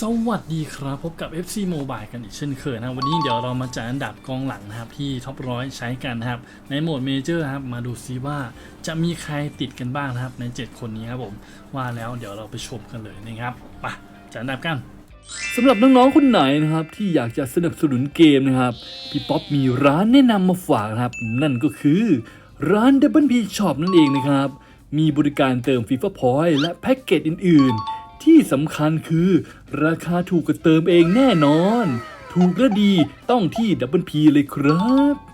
สวัสดีครับพบกับ FC Mobile กันอีกเช่นเคยนะวันนี้เดี๋ยวเรามาจัดอันดับกองหลังนะครับที่ท็อปร้อยใช้กันนะครับ ในโหมดเมเจอร์ครับมาดูซิว่าจะมีใครติดกันบ้างนะครับใน 7 คนนี้ครับผมว่าแล้วเดี๋ยวเราไปชมกันเลยนะครับไปจัดอันดับกันสำหรับน้องๆคนไหนนะครับที่อยากจะสนับสนุนเกมนะครับพี่ป๊อปมีร้านแนะนำมาฝากนะครับ นั่นก็คือร้าน Double P Shop นั่นเองนะครับมีบริการเติม FIFA Point และแพ็กเกจอื่นๆ ที่สำคัญคือ ราคาถูกกว่าเติมเองแน่นอน ถูกและดีต้องที่ดับเบิลพีเลยครับ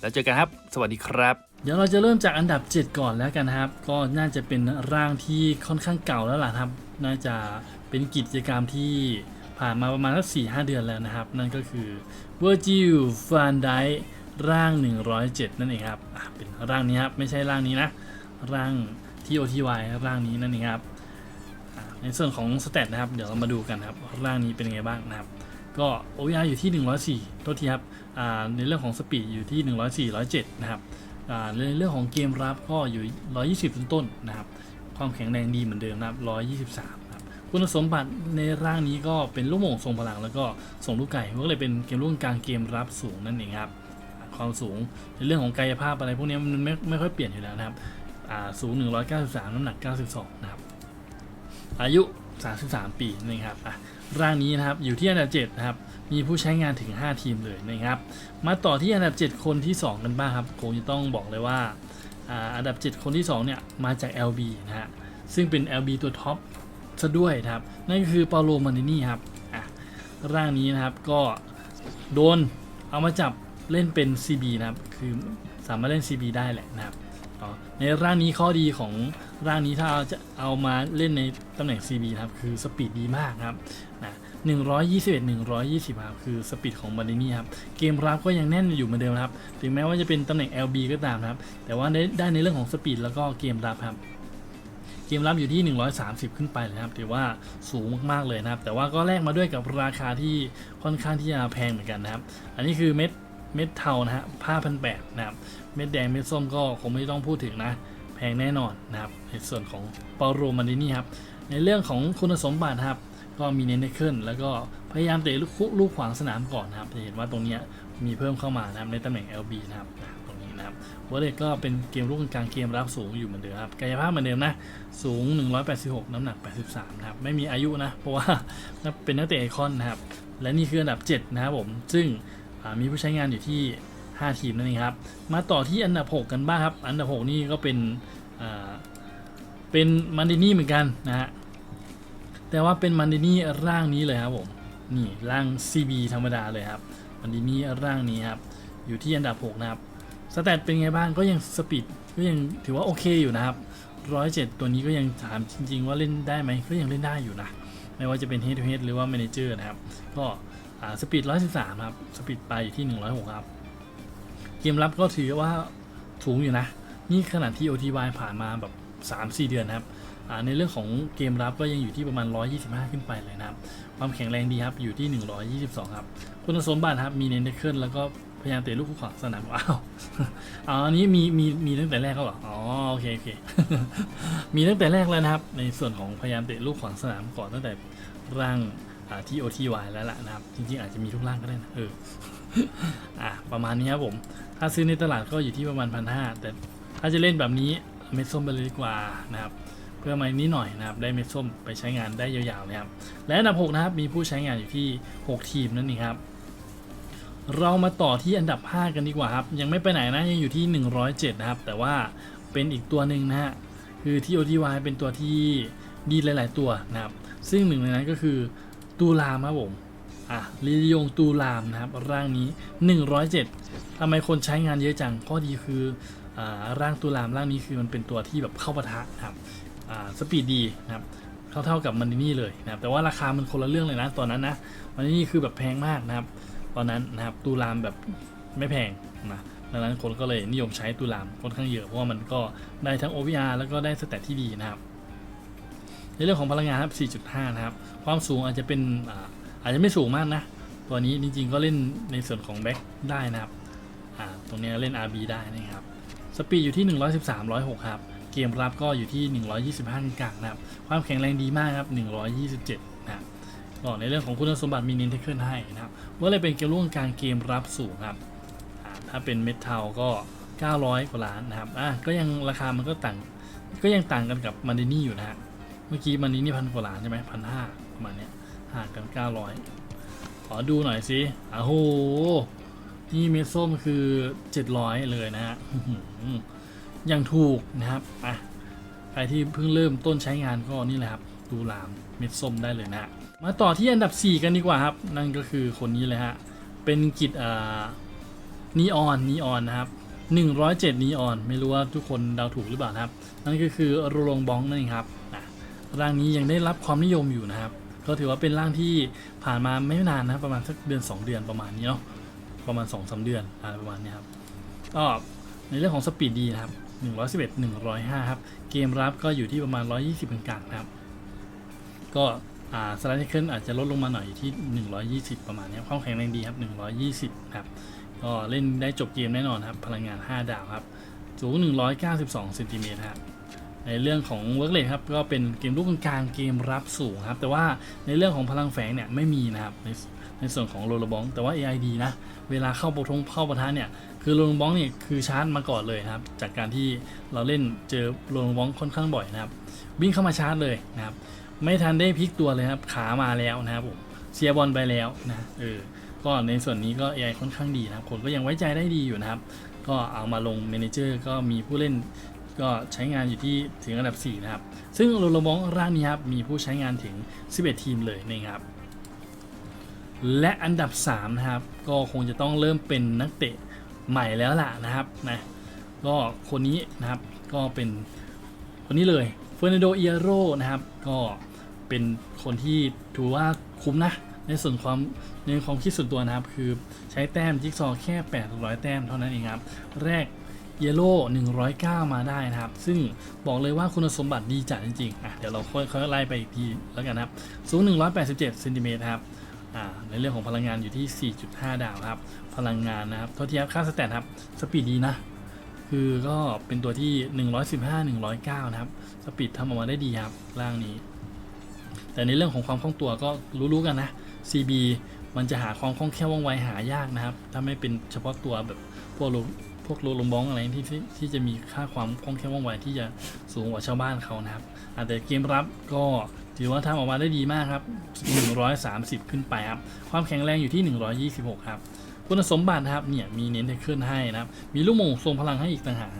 แล้วเจอกันครับ สวัสดีครับ เดี๋ยวเราจะเริ่มจากอันดับ 7 ก่อนแล้วกันนะครับ ก็น่าจะเป็นร่างที่ค่อนข้างเก่าแล้วล่ะครับ น่าจะเป็นกิจกรรมที่ผ่านมาประมาณสักสี่ห้าเดือนแล้วนะครับ นั่นก็คือ Virgil van Dijk ร่าง 107 นั่นเองครับเป็นร่างนี้ครับ ไม่ใช่ร่างนี้นะ ร่างที่ OTY ร่างนี้นั่นเองครับ ในส่วนของสเตตนะครับ เดี๋ยวเรามาดูกันครับ ร่างนี้เป็นยังไงบ้างนะครับ ก็โอยาอยู่ที่ 104โทษทีครับในเรื่องของสปีดอยู่ที่ 104 107 นะครับในเรื่องของเกมรับก็อยู่ 120 ต้นๆนะครับ ความแข็งแรงดีเหมือนเดิมนะครับ 123ครับคุณสมบัติในร่างนี้ก็เป็นลูกโป่งทรงพลังแล้วก็ส่งลูกไก่ก็เลยเป็นเกมลูกกลางเกมรับสูงนั่นเองครับ ความสูงในเรื่องของกายภาพอะไรพวกนี้มันไม่ไม่ค่อยเปลี่ยนอยู่แล้วนะครับสูง 193 น้ำหนัก 92 นะครับ อายุ 33 ปีนะครับอะ ร่างนี้นะครับอยู่ที่อันดับ7นะครับมีผู้ใช้งานถึง 5 ทีมเลยนะครับ มาต่อที่อันดับ 7 คนที่ 2 กันบ้างครับคงจะต้องบอกเลยว่าอ่าอันดับ 7 คนที่ 2 เนี่ยมาจาก LB นะฮะซึ่งเป็น LB ตัวท็อปซะด้วยนะครับ นั่นก็คือเปาโลมานินี่ครับอะร่างนี้นะครับก็โดนเอามาจับเล่นเป็น CB นะครับ คือสามารถเล่น CB ได้แหละนะครับ อ๋อในร่างนี้ข้อดีของร่างนี้ถ้าจะเอามาเล่นในตำแหน่ง CB นะครับคือสปีดดีมากครับนะ121 120ครับคือสปีดของบันนี่ครับเกมรับก็ยังแน่นอยู่เหมือนเดิมครับ ถึงแม้ว่าจะเป็นตำแหน่ง LB ก็ตามครับ แต่ว่าได้ได้ในเรื่องของสปีดแล้วก็เกมรับครับเกมรับอยู่ที่ 130 ขึ้นไปเลยครับ ถือว่าสูงมากๆเลยนะครับ แต่ว่าก็แลกมาด้วยกับราคาที่ค่อนข้างที่จะแพงเหมือนกันนะครับ อันนี้คือเม็ด เม็ดเทานะฮะผ้าพันแปดนะครับเม็ดแดงเม็ดส้มก็คงไม่ต้องพูดถึงนะ แพงแน่นอนนะครับ ในส่วนของเปาโรมันดินี่ครับ ในเรื่องของคุณสมบัติครับ ก็มีเน้นขึ้น แล้วก็พยายามเตะลูกคุลูกขวางสนามก่อนนะครับจะเห็นว่าตรงนี้มีเพิ่มเข้ามานะครับในตำแหน่ง LB นะครับตรงนี้นะครับวอลเลย์ก็เป็นเกมลูกกลางเกมรับสูงอยู่เหมือนเดิมครับกายภาพเหมือนเดิมนะสูง 186 น้ำหนัก 83นะครับไม่มีอายุนะเพราะว่าเป็นนักเตะไอคอนนะครับและนี่คืออันดับ 7 นะครับผมซึ่ง มีผู้ใช้งานอยู่ที่ 5 ทีมนั่นเองครับ มาต่อที่อันดับ 6 กันบ้างครับ อันดับ 6 นี่ก็เป็นเป็นมันดินี่เหมือนกันนะฮะ แต่ว่าเป็นมันดินี่ร่างนี้เลยครับผม นี่ร่าง CB ธรรมดาเลยครับ มันดินี่ร่างนี้ครับ อยู่ที่อันดับ 6 นะครับ สแตทเป็นไงบ้าง ก็ยังสปีดก็ยังถือว่าโอเคอยู่นะครับร้อยเจ็ดตัวนี้ก็ยังถามจริง ๆ ว่าเล่นได้ไหมก็ยังเล่นได้อยู่นะ ไม่ว่าจะเป็น head to head หรือว่า manager นะครับ ก็ สปีด 113 ครับ สปีดไปอยู่ที่ 106 ครับ เกมรับก็ถือว่าสูงอยู่นะ นี่ขนาดที่ OTY ผ่านมาแบบ 3-4 เดือนนะครับอ่าในเรื่องของเกมรับก็ยังอยู่ที่ประมาณ 125 ขึ้นไปเลยนะครับ ความแข็งแรงดีครับ อยู่ที่ 122 ครับ คุณสมบัติครับ มีเน้นเคิลแล้วก็พยายามเตะลูกคู่ขวางสนามอ้าวอ๋ออันนี้มีมีมีตั้งแต่แรกเขาเหรอ อ๋อ โอเคโอเค มีตั้งแต่แรกแล้วนะครับ ในส่วนของพยายามเตะลูกขวางสนามก่อนตั้งแต่ร่าง ที่ OTY แล้วล่ะนะครับ จริงๆ อาจจะมีทุกร่างก็ได้นะเอออะประมาณนี้ครับผม ถ้าซื้อในตลาดก็อยู่ที่ประมาณพันห้าแต่ถ้าจะเล่นแบบนี้เม็ดส้มไปเลยดีกว่านะครับ เพื่อมานิดหน่อยนะครับ ได้เม็ดส้มไปใช้งานได้ยาวๆนะครับ และอันดับ6นะครับ มีผู้ใช้งานอยู่ที่ 6 ทีมนั่นเองครับ เรามาต่อที่อันดับ 5 กันดีกว่าครับ ยังไม่ไปไหนนะ ยังอยู่ที่ 107 นะครับ แต่ว่าเป็นอีกตัวหนึ่งนะฮะ คือที่ OTY เป็นตัวที่ดีหลาย ๆ ตัวนะครับ ซึ่งหนึ่งในนั้นก็คือ ตูลามครับผมอะลียงตูลามนะครับ ร่างนี้ 107ทำไมคนใช้งานเยอะจังข้อดีคืออ่าร่างตูลามร่างนี้คือมันเป็นตัวที่แบบเข้าปะทะนะครับอ่าสปีดดีนะครับเท่าๆกับมันนี่เลยนะครับแต่ว่าราคามันคนละเรื่องเลยนะตอนนั้นนะมันนี่คือแบบแพงมากนะครับ ตอนนั้นนะครับตูรามแบบไม่แพงนะดังนั้นคนก็เลยนิยมใช้ตูรามค่อนข้างเยอะเพราะว่ามันก็ได้ทั้ง OVR แล้วก็ได้สเตตที่ดีนะครับ ในเรื่องของพลังงานครับ 4.5 นะครับ ความสูงอาจจะเป็นอาจจะไม่สูงมากนะ ตัวนี้จริงๆก็เล่นในส่วนของแบ็คได้นะครับ ตรงนี้เล่น RB ได้นะครับ สปีดอยู่ที่ 113 106 ครับ เกมรับก็อยู่ที่ 125กลางนะครับ ความแข็งแรงดีมากครับ 127 นะครับก็ในเรื่องของคุณสมบัติมีนินเทคเกิลให้นะครับว่าเลยเป็นเกมร่วมกลางเกมรับสูงครับ ถ้าเป็นเมทัลก็ 900 กว่าล้านนะครับ อะก็ยังราคามันก็ต่าง ก็ยังต่างกันกับมันดินี่อยู่นะฮะ เมื่อกี้มันนี้นี่พันกว่าล้านใช่ไหมพันห้าประมาณเนี้ยห่างกันเก้าร้อยขอดูหน่อยสิอ้โห นี่เม็ดส้มคือเจ็ดร้อยเลยนะฮะยังถูกนะครับอะใครที่เพิ่งเริ่มต้นใช้งานก็นี่แหละครับ ดูลามเม็ดส้มได้เลยนะฮะมาต่อที่อันดับ 4 กันดีกว่าครับ นั่นก็คือคนนี้เลยฮะ เป็นกิจอ่านีออนนีออนนะครับ107นีออน ไม่รู้ว่าทุกคนเดาถูกหรือเปล่านะครับ นั่นก็คือโรลงบองนั่นเองครับ ร่างนี้ยังได้รับความนิยมอยู่นะครับ ก็ถือว่าเป็นร่างที่ผ่านมาไม่นานนะประมาณสักเดือน 2 เดือนประมาณนี้เนาะประมาณ2อสเดือนอะไรประมาณนี้ครับก็ในเรื่องของสปีดดีนะครับ 111 105 ครับ เกมรับก็อยู่ที่ประมาณ 120กลางๆนะครับ ก็อ่าสไลด์เคิลอาจจะลดลงมาหน่อยอยู่ที่ 120 ประมาณนี้ความแข็งแรงดีครับ 120นะครับ ก็เล่นได้จบเกมแน่นอนครับ พลังงาน 5 ดาวครับ สูง 192เซนติเมตรครับ ในเรื่องของเวิร์กเลทครับก็เป็นเกมลูกกลางเกมรับสูงครับแต่ว่าในเรื่องของพลังแฝงเนี่ยไม่มีนะครับในในส่วนของโรลบองแต่ว่า AID นะเวลาเข้าปะทงเข้าปะทะเนี่ยคือโรลบองเนี่ยคือชาร์จมาก่อนเลยนะครับจากการที่เราเล่นเจอโรลบองค่อนข้างบ่อยนะครับวิ่งเข้ามาชาร์จเลยนะครับไม่ทันได้พลิกตัวเลยครับขามาแล้วนะครับผมเสียบอลไปแล้วนะเออก็ในส่วนนี้ก็ AI ค่อนข้างดีนะครับคนก็ยังไว้ใจได้ดีอยู่นะครับก็เอามาลงเมนเจอร์ก็มีผู้เล่น ก็ใช้งานอยู่ที่ถึงอันดับ 4 นะครับ ซึ่งโราลบองร่างนี้ครับมีผู้ใช้งานถึง 11 ทีมเลยนะครับ และอันดับ 3 นะครับ ก็คงจะต้องเริ่มเป็นนักเตะใหม่แล้วล่ะนะครับนะก็คนนี้นะครับก็เป็นคนนี้เลยเฟอร์นันโดเอียโรนะครับ ก็เป็นคนที่ถือว่าคุ้มนะ ในส่วนความในความคิดส่วนตัวนะครับ คือใช้แต้มจิ๊กซอแค่ 800 แต้มเท่านั้นเองครับ แรก เยลโล่109 มาได้นะครับ ซึ่งบอกเลยว่าคุณสมบัติดีจัดจริงๆอะเดี๋ยวเราค่อยๆไล่ไปอีกทีแล้วกันนะครับ สูง 187เซนติเมตรครับอ่าในเรื่องของพลังงานอยู่ที่ 4.5 ดาวครับ พลังงานนะครับเท่าที่ครับค่าสแตทครับ สปีดดีนะ คือก็เป็นตัวที่ 115 109 นะครับ สปีดทำออกมาได้ดีครับ ร่างนี้ แต่ในเรื่องของความคล่องตัวก็รู้ๆกันนะ CB มันจะหาความคล่องแคล่วว่องไวหายากนะครับ ถ้าไม่เป็นเฉพาะตัวแบบพวก พวกโลลมบ้องอะไรที่ที่ที่จะมีค่าความคล่องแคล่วว่องไวที่จะสูงกว่าชาวบ้านเขานะครับแต่เกมรับก็ถือว่าทำออกมาได้ดีมากครับ 130 ขึ้นไปครับ ความแข็งแรงอยู่ที่ 126 ครับ คุณสมบัติครับเนี่ยมีเน้นเทคเกิลให้นะครับ มีลูกโมงทรงพลังให้อีกต่างหาก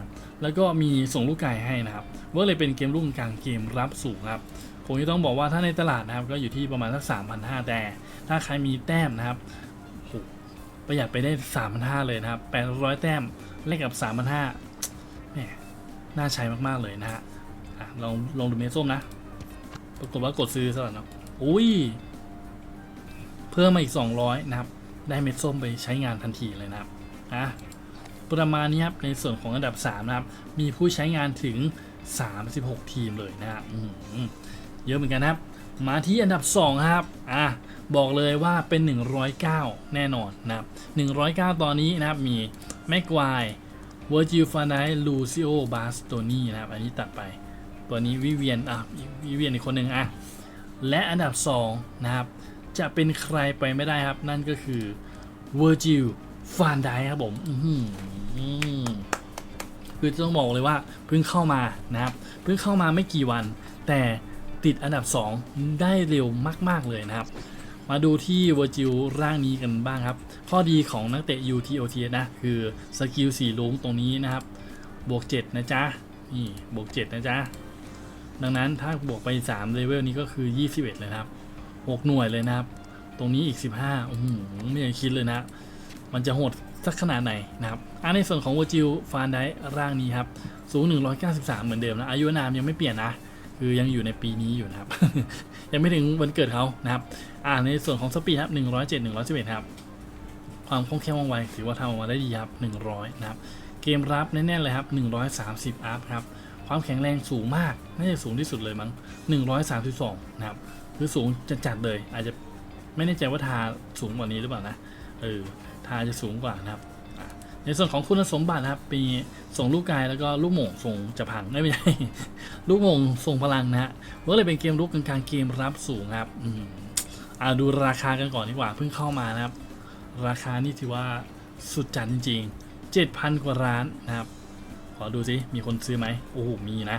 แล้วก็มีส่งลูกไก่ให้นะครับว่าเลยเป็นเกมลูกกลางเกมรับสูงครับผมจะต้องบอกว่าถ้าในตลาดนะครับก็อยู่ที่ประมาณสัก3,500แต่ถ้าใครมีแต้มนะครับ ประหยัดไปได้3,500เลยนะครับ800แต้มเลขกับ3,500แหมน่าใช้มากๆเลยนะฮะลองลองดูเมสส้มนะ ปรากฏว่ากดซื้อซะแล้วเนอะอุ้ย เพิ่มมาอีก200นะครับ ได้เม็ดส้มไปใช้งานทันทีเลยนะครับอะประมาณนี้ครับในส่วนของอันดับ 3 นะครับ มีผู้ใช้งานถึง 36 ทีมเลยนะครับอื้อหือเยอะเหมือนกันนะครับ มาที่อันดับ 2 ครับ อะ บอกเลยว่าเป็น 109 แน่นอนนะครับ109 ตอนนี้นะครับ มีแม็กควายเวอร์จิลฟานไดลูซิโอบาสโตนี่นะครับ อันนี้ตัดไป ตัวนี้วิเวียน อะ วิเวียนอีกคนหนึ่งอะ และอันดับ 2 นะครับ จะเป็นใครไปไม่ได้ครับ นั่นก็คือเวอร์จิลฟานไดครับผม อื้อหือคือต้องบอกเลยว่าเพิ่งเข้ามานะครับ เพิ่งเข้ามาไม่กี่วัน แต่ ติดอันดับ 2 ได้เร็วมาก ๆ เลยนะครับ มาดูที่เวอร์จิลร่างนี้กันบ้างครับ ข้อดีของนักเตะ UTOT นะคือสกิลสีลุงตรงนี้นะครับ บวก 7 นะจ๊ะ นี่บวก 7 นะจ๊ะ ดังนั้นถ้าบวกไป3เลเวลนี้ก็คือ 21 เลยนะครับ 6 หน่วยเลยนะครับ ตรงนี้อีก 15โอ้โหไม่อยากคิดเลยนะ มันจะโหดสักขนาดไหนนะครับอะในส่วนของวอจิลฟานไดร่างนี้ครับ สูง 193 เหมือนเดิมนะ อายุนามยังไม่เปลี่ยนนะ คือยังอยู่ในปีนี้อยู่นะครับ ยังไม่ถึงวันเกิดเขานะครับ อ่าในส่วนของสปีดครับ107 111ครับ ความคล่องแคล่วว่องไวถือว่าทำออกมาได้ดีครับ100นะครับ เกมรับแน่นๆเลยครับ130อัพครับ ความแข็งแรงสูงมาก น่าจะสูงที่สุดเลยมั้ง132นะครับ คือสูงจัดๆเลย อาจจะไม่แน่ใจว่าทาสูงกว่านี้หรือเปล่านะ เออ ทาจะสูงกว่านะครับ ในส่วนของคุณสมบัตินะครับมีส่งลูกกายแล้วก็ลูกหม่งส่งจะพังไม่ใช่ลูกหม่งส่งพลังนะฮะก็เลยเป็นเกมรุกกลางๆเกมรับสูงครับอืมอ่าดูราคากันก่อนดีกว่าเพิ่งเข้ามานะครับ ราคานี่ถือว่าสุดจัดจริงๆ7,000กว่าร้านนะครับ ขอดูสิมีคนซื้อไหมโอ้โหมีนะ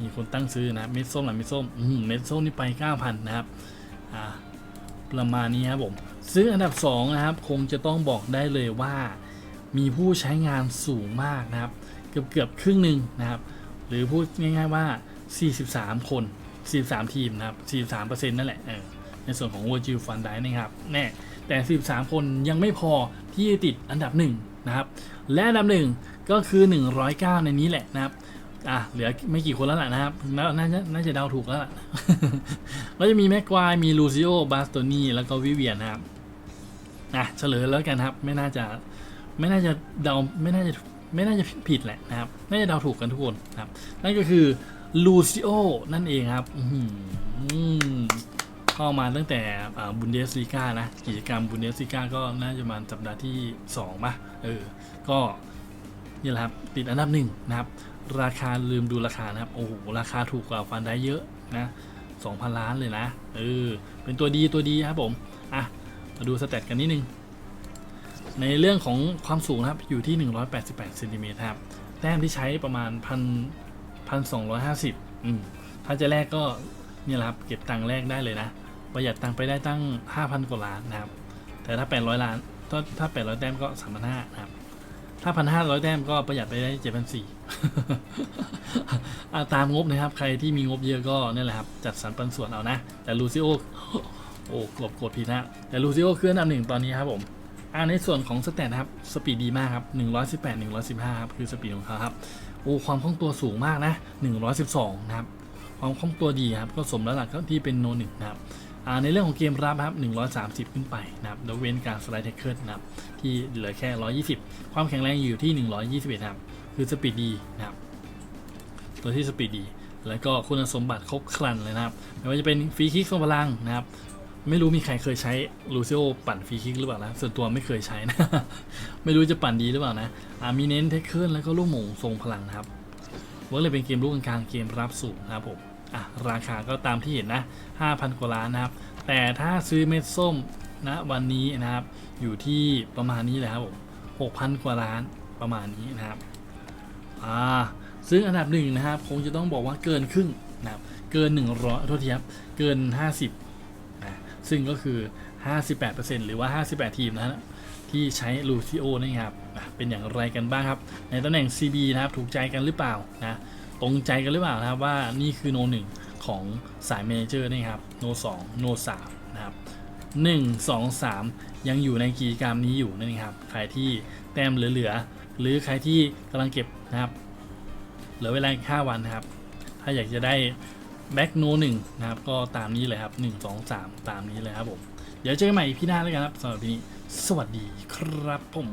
มีคนตั้งซื้อนะเม็ดส้มหรือเม็ดส้มอืมเม็ดส้มนี่ไป9,000นะครับอ่าประมาณนี้ครับผมซึ่งอันดับ2นะครับ คงจะต้องบอกได้เลยว่า มีผู้ใช้งานสูงมากนะครับ เกือบเกือบครึ่งหนึ่งนะครับ หรือพูดง่ายๆว่า 43 คน 43 ทีมนะครับ 43%นั่นแหละในส่วนของ w o r d u Fund ได้นะครับแน่แต่ 13 คนยังไม่พอที่จะติดอันดับ 1 นะครับ และอันดับ 1 ก็คือ 109 ในนี้แหละนะครับอะเหลือไม่กี่คนแล้วล่ะนะครับแล้วน่าจะน่าจะเดาถูกแล้วล่ะก็จะมีแม็กควายมีลูซิโอบาสโตนีแล้วก็วิเวียนนะครับอะเฉลยแล้วกันครับ ไม่น่าจะ ไม่น่าจะเดาไม่น่าจะไม่น่าจะผิดแหละนะครับ น่าจะเดาถูกกันทุกคนนะครับ นั่นก็คือลูซิโอนั่นเองครับอืเข้ามาตั้งแต่บุนเดสลีกานะ กิจกรรมบุนเดสลีกาก็น่าจะมาสัปดาห์ที่2ป่ะเออ ก็นี่แหละครับ ติดอันดับหนึ่งนะครับ ราคาลืมดูราคานะครับ โอ้โห ราคาถูกกว่าฟันได้เยอะนะ2,000 ล้านเลยนะ เออ เป็นตัวดีตัวดีครับผม อะ มาดูสเตตกันนิดนึง ในเรื่องของความสูงนะครับอยู่ที่ 188เซนติเมตรครับแต้มที่ใช้ประมาณพันพันสองร้อยห้าสิบอืมถ้าจะแลกก็เนี่ยแหละครับเก็บตังค์แลกได้เลยนะ ประหยัดตังค์ไปได้ตั้ง 5,000 กว่าล้านนะครับ แต่ถ้า 800 ล้านถ้าถ้า 800 แต้มก็ 3,500นะครับ ถ้า 1,500 แต้มก็ประหยัดไปได้7,400อ่ตามงบนะครับ ใครที่มีงบเยอะก็นี่แหละครับ จัดสรรปันส่วนเอานะ แต่ลูซิโอโอ้กดกดผิดนะแต่ลูซิโอคืออันดับหนึ่งตอนนี้ครับผม อ่าในส่วนของสแตทนะครับสปีดดีมากครับ118 115ครับคือสปีดของเขาครับโอ้ความคล่องตัวสูงมากนะ 112 นะครับ ความคล่องตัวดีครับ ก็สมแล้วหลักที่เป็นโนหนึ่งนะครับอ่าในเรื่องของเกมรับครับ 130 ขึ้นไปนะครับแล้วเว้นการสไลด์เทคเกิลนะครับ ที่เหลือแค่ 120 ความแข็งแรงอยู่ที่ 121 ครับ คือสปีดดีนะครับ ตัวที่สปีดดี แล้วก็คุณสมบัติครบครันเลยนะครับ ไม่ว่าจะเป็นฟรีคิกทรงพลังนะครับ ไม่รู้มีใครเคยใช้ลูซิโอปั่นฟรีคิกหรือเปล่านะส่วนตัวไม่เคยใช้นะ ไม่รู้จะปั่นดีหรือเปล่านะอ่ามีเน้นเทคเคิลแล้วก็ลูกหมูทรงพลังนะครับว่าเลยเป็นเกมลูกกลางเกมรับสูงนะครับผมอะราคาก็ตามที่เห็นนะ 5,000 กว่าล้านนะครับ แต่ถ้าซื้อเม็ดส้มนะวันนี้นะครับ อยู่ที่ประมาณนี้แหละครับผม6,000 กว่าล้านประมาณนี้นะครับอ่าซึ่งอันดับหนึ่งนะครับ คงจะต้องบอกว่าเกินครึ่งนะครับ เกิน 100โทษทีครับ เกิน 50 ซึ่งก็คือ 58%หรือว่า 58 ทีมนะฮะที่ใช้ลูซิโอนะครับเป็นอย่างไรกันบ้างครับ ในตำแหน่ง CB นะครับถูกใจกันหรือเปล่านะตรงใจกันหรือเปล่านะครับว่านี่คือโนหนึ่งของสายเมเจอร์นะครับโนสองโนสามนะครับหนึ่งสองสามยังอยู่ในกิจกรรมนี้อยู่นั่ครับใครที่แต้มเหลือๆหรือใครที่กำลังเก็บนะครับเหลือเวลาอีก5วันนะครับ ถ้าอยากจะได้ แบ็กโนหนึ่งนะครับ ก็ตามนี้เลยครับหนึ่งสองสามตามนี้เลยครับผม เดี๋ยวเจอกันใหม่พี่หน้าแล้วกันครับสำหรับพี่นี้ สวัสดีครับผม